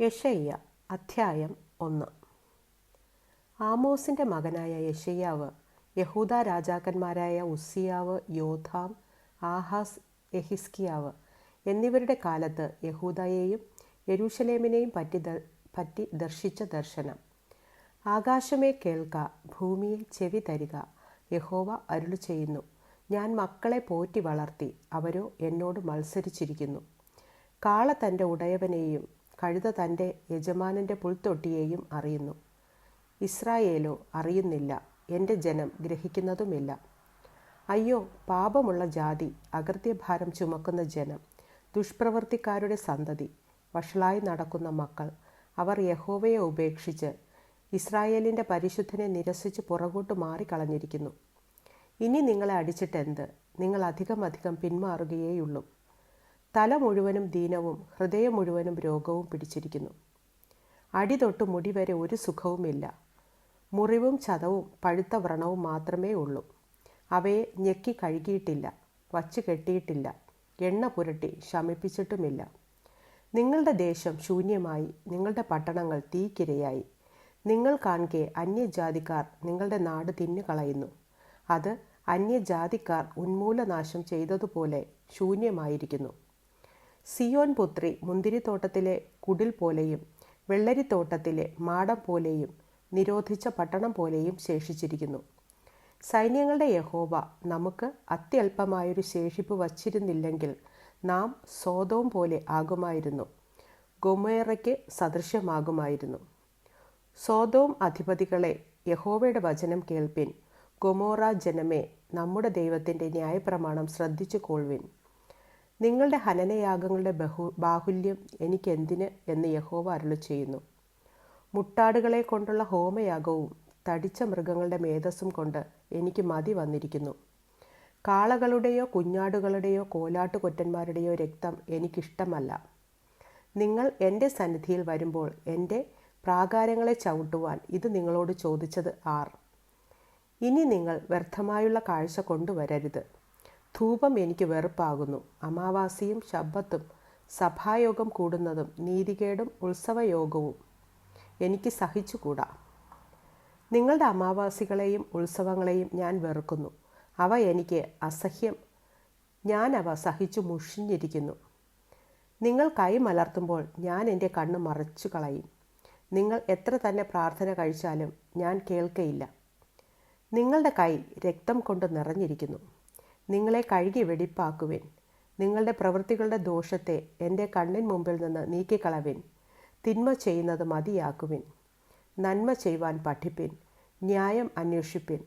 യശയ്യ അധ്യായം ഒന്ന്. ആമോസിന്റെ മകനായ യശയ്യാവ് യഹൂദ രാജാക്കന്മാരായ ഉസ്സിയാവ് യോധാം ആഹാസ് എഹിസ്കിയാവ് എന്നിവരുടെ കാലത്ത് യഹൂദയെയും യരൂഷലേമിനെയും പറ്റി പറ്റി ദർശിച്ച ദർശനം. ആകാശമേ കേൾക്ക ഭൂമിയെ ചെവി തരിക യഹോവ അരുളു ചെയ്യുന്നു. ഞാൻ മക്കളെ പോറ്റി വളർത്തി അവരോ എന്നോട് മത്സരിച്ചിരിക്കുന്നു. കാള തന്റെ ഉടയവനെയും കഴുത തന്റെ യജമാനന്റെ പുൽത്തൊട്ടിയെയും അറിയുന്നു. ഇസ്രായേലോ അറിയുന്നില്ല. എന്റെ ജനം ഗ്രഹിക്കുന്നതുമില്ല. അയ്യോ പാപമുള്ള ജാതി അകൃത്യഭാരം ചുമക്കുന്ന ജനം ദുഷ്പ്രവൃത്തിക്കാരുടെ സന്തതി വഷളായി നടക്കുന്ന മക്കൾ അവർ യഹോവയെ ഉപേക്ഷിച്ച് ഇസ്രായേലിന്റെ പരിശുദ്ധനെ നിരസിച്ച് പുറകോട്ട് മാറിക്കളഞ്ഞിരിക്കുന്നു. ഇനി നിങ്ങളെ അടിച്ചിട്ടെന്ത്? നിങ്ങൾ അധികം അധികം പിന്മാറുകയേയുള്ളൂ. തല മുഴുവനും ദീനവും ഹൃദയം മുഴുവനും രോഗവും പിടിച്ചിരിക്കുന്നു. അടി തൊട്ട് മുടി വരെ ഒരു സുഖവുമില്ല. മുറിവും ചതവും പഴുത്ത വ്രണവും മാത്രമേ ഉള്ളൂ. അവയെ ഞെക്കി കഴുകിയിട്ടില്ല വച്ച് കെട്ടിയിട്ടില്ല എണ്ണ പുരട്ടി ശമിപ്പിച്ചിട്ടുമില്ല. നിങ്ങളുടെ ദേശം ശൂന്യമായി നിങ്ങളുടെ പട്ടണങ്ങൾ തീക്കിരയായി. നിങ്ങൾ കാൺകെ അന്യജാതിക്കാർ നിങ്ങളുടെ നാട് തിന്നുകളയുന്നു. അത് അന്യജാതിക്കാർ ഉന്മൂലനാശം ചെയ്തതുപോലെ ശൂന്യമായിരിക്കുന്നു. സിയോൻ പുത്രി മുന്തിരിത്തോട്ടത്തിലെ കുടിൽ പോലെയും വെള്ളരിത്തോട്ടത്തിലെ മാടം പോലെയും നിരോധിച്ച പട്ടണം പോലെയും ശേഷിച്ചിരിക്കുന്നു. സൈന്യങ്ങളുടെ യഹോവ നമുക്ക് അത്യല്പമായൊരു ശേഷിപ്പ് വച്ചിരുന്നില്ലെങ്കിൽ നാം സ്വതവും പോലെ ആകുമായിരുന്നു. ഗൊമേറയ്ക്ക് സദൃശ്യമാകുമായിരുന്നു. സ്വതവും അധിപതികളെ യഹോവയുടെ വചനം കേൾപ്പിൻ. ഗൊമോറ ജനമേ നമ്മുടെ ദൈവത്തിന്റെ ന്യായപ്രമാണം ശ്രദ്ധിച്ചു കൊള്ളുവിൻ. നിങ്ങളുടെ ഹനനയാഗങ്ങളുടെ ബഹു ബാഹുല്യം എനിക്കെന്തിന് എന്ന് യഹോവ അരുളി ചെയ്യുന്നു. മുട്ടാടുകളെ കൊണ്ടുള്ള ഹോമയാഗവും തടിച്ച മൃഗങ്ങളുടെ മേധസ്സും കൊണ്ട് എനിക്ക് മതി വന്നിരിക്കുന്നു. കാളകളുടെയോ കുഞ്ഞാടുകളുടെയോ കോലാട്ടുകൊറ്റന്മാരുടെയോ രക്തം എനിക്കിഷ്ടമല്ല. നിങ്ങൾ എന്റെ സന്നിധിയിൽ വരുമ്പോൾ എന്റെ പ്രാകാരങ്ങളെ ചവിട്ടുവാൻ ഇത് നിങ്ങളോട് ചോദിച്ചത് ആർ. ഇനി നിങ്ങൾ വ്യർത്ഥമായുള്ള കാഴ്ച കൊണ്ടുവരരുത്. ധൂപം എനിക്ക് വെറുപ്പാകുന്നു. അമാവാസിയും ശബ്ബത്തും സഭായോഗം കൂടുന്നതും നീതികേടും ഉത്സവയോഗവും എനിക്ക് സഹിച്ചുകൂടാ. നിങ്ങളുടെ അമാവാസികളെയും ഉത്സവങ്ങളെയും ഞാൻ വെറുക്കുന്നു. അവ എനിക്ക് അസഹ്യം. ഞാൻ അവ സഹിച്ചു മുഷിഞ്ഞിരിക്കുന്നു. നിങ്ങൾ കൈ മലർത്തുമ്പോൾ ഞാൻ എന്റെ കണ്ണ് മറച്ചു കളയും നിങ്ങൾ എത്ര തന്നെ പ്രാർത്ഥന കഴിച്ചാലും ഞാൻ കേൾക്കയില്ല. നിങ്ങളുടെ കൈ രക്തം കൊണ്ട് നിറഞ്ഞിരിക്കുന്നു. നിങ്ങളെ കഴുകി വെടിപ്പാക്കുവിൻ. നിങ്ങളുടെ പ്രവൃത്തികളുടെ ദോഷത്തെ എന്റെ കണ്ണിൻ മുമ്പിൽ നിന്ന് നീക്കിക്കളവിൻ. തിന്മ ചെയ്യുന്നത് മതിയാക്കുവിൻ. നന്മ ചെയ്യുവാൻ പഠിപ്പിൻ. ന്യായം അന്വേഷിപ്പിൻ.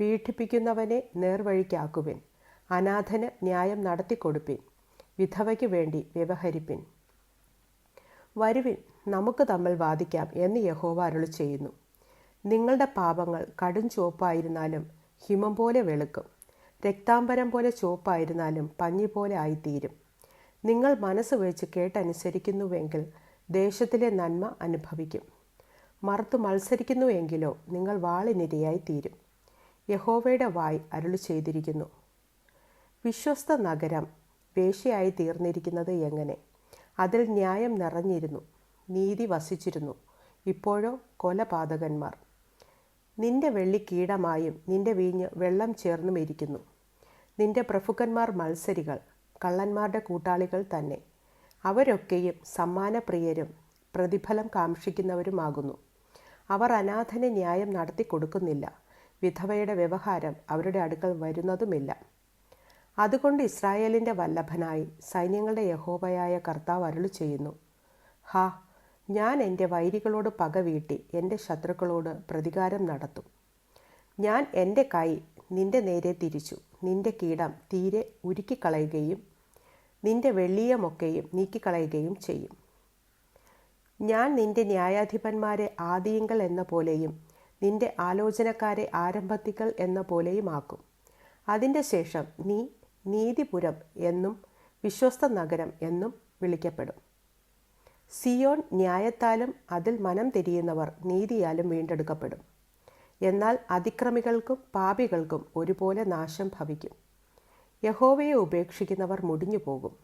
പീഡിപ്പിക്കുന്നവനെ നേർവഴിക്കാക്കുവിൻ. അനാഥന് ന്യായം നടത്തിക്കൊടുപ്പിൻ. വിധവയ്ക്ക് വേണ്ടി വ്യവഹരിപ്പിൻ. വരുവിൻ. നമുക്ക് തമ്മിൽ വാദിക്കാം എന്ന് യഹോവ അരുളി ചെയ്യുന്നു നിങ്ങളുടെ പാപങ്ങൾ കടും ചുവപ്പായിരുന്നാലും ഹിമം പോലെ വെളുക്കും. രക്താംബരം പോലെ ചുവപ്പായിരുന്നാലും പഞ്ഞി പോലെ ആയിത്തീരും. നിങ്ങൾ മനസ്സ് വെച്ച് കേട്ടനുസരിക്കുന്നുവെങ്കിൽ ദേശത്തിലെ നന്മ അനുഭവിക്കും. മറുത്തു മത്സരിക്കുന്നുവെങ്കിലോ നിങ്ങൾ വാളിനിരയായി തീരും യഹോവയുടെ വായ് അരുളി ചെയ്തിരിക്കുന്നു. വിശ്വസ്ത നഗരം വേശ്യയായി തീർന്നിരിക്കുന്നത് എങ്ങനെ? അതിൽ ന്യായം നിറഞ്ഞിരുന്നു. നീതി വസിച്ചിരുന്നു. ഇപ്പോഴോ കൊലപാതകന്മാർ. നിന്റെ വെള്ളി കീടമായും നിന്റെ വീഞ്ഞ് വെള്ളം ചേർന്നും ഇരിക്കുന്നു. നിന്റെ പ്രഭുക്കന്മാർ മത്സരികൾ കള്ളന്മാരുടെ കൂട്ടാളികൾ തന്നെ. അവരൊക്കെയും സമ്മാനപ്രിയരും പ്രതിഫലം കാക്ഷിക്കുന്നവരുമാകുന്നു. അവർ അനാഥന് ന്യായം നടത്തി കൊടുക്കുന്നില്ല. വിധവയുടെ വ്യവഹാരം അവരുടെ അടുക്കൽ വരുന്നതുമില്ല. അതുകൊണ്ട് ഇസ്രായേലിന്റെ വല്ലഭനായി സൈന്യങ്ങളുടെ യഹോബയായ കർത്താവ് അരുളി ചെയ്യുന്നു ഹാ ഞാൻ എന്റെ വൈരികളോട് പക വീട്ടി എന്റെ ശത്രുക്കളോട് പ്രതികാരം നടത്തും. ഞാൻ എന്റെ കൈ നിന്റെ നേരെ തിരിച്ചു. നിന്റെ കീടം തീരെ ഉരുക്കിക്കളയുകയും നിന്റെ വെള്ളിയമൊക്കെയും നീക്കിക്കളയുകയും ചെയ്യും. ഞാൻ നിന്റെ ന്യായാധിപന്മാരെ ആദിയങ്കൽ എന്ന പോലെയും നിന്റെ ആലോചനക്കാരെ ആരംഭത്തികൾ എന്ന പോലെയും ആക്കും അതിന്റെ ശേഷം നീ നീതിപുരം എന്നും വിശ്വസ്ത നഗരം എന്നും വിളിക്കപ്പെടും. സിയോൺ ന്യായത്താലും അതിൽ മനം തിരിയുന്നവർ നീതിയാലും വീണ്ടെടുക്കപ്പെടും. എന്നാൽ അതിക്രമികൾക്കും പാപികൾക്കും ഒരുപോലെ നാശം ഭവിക്കും. യഹോവയെ ഉപേക്ഷിക്കുന്നവർ മുടിഞ്ഞു പോകും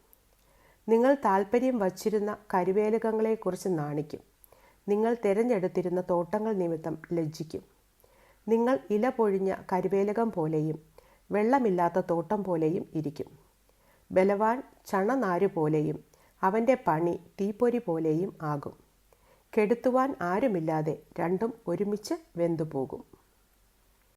നിങ്ങൾ താൽപ്പര്യം വച്ചിരുന്ന കരുവേലകങ്ങളെക്കുറിച്ച് നാണിക്കും. നിങ്ങൾ തിരഞ്ഞെടുത്തിരുന്ന തോട്ടങ്ങൾ നിമിത്തം ലജ്ജിക്കും. നിങ്ങൾ ഇല പൊഴിഞ്ഞ കരുവേലകം പോലെയും വെള്ളമില്ലാത്ത തോട്ടം പോലെയും ഇരിക്കും. ബലവാൻ ചണനാരു പോലെയും അവന്റെ പണി തീപ്പൊരി പോലെയും ആകും. കെടുത്തുവാൻ ആരുമില്ലാതെ രണ്ടും ഒരുമിച്ച് വെന്തുപോകും.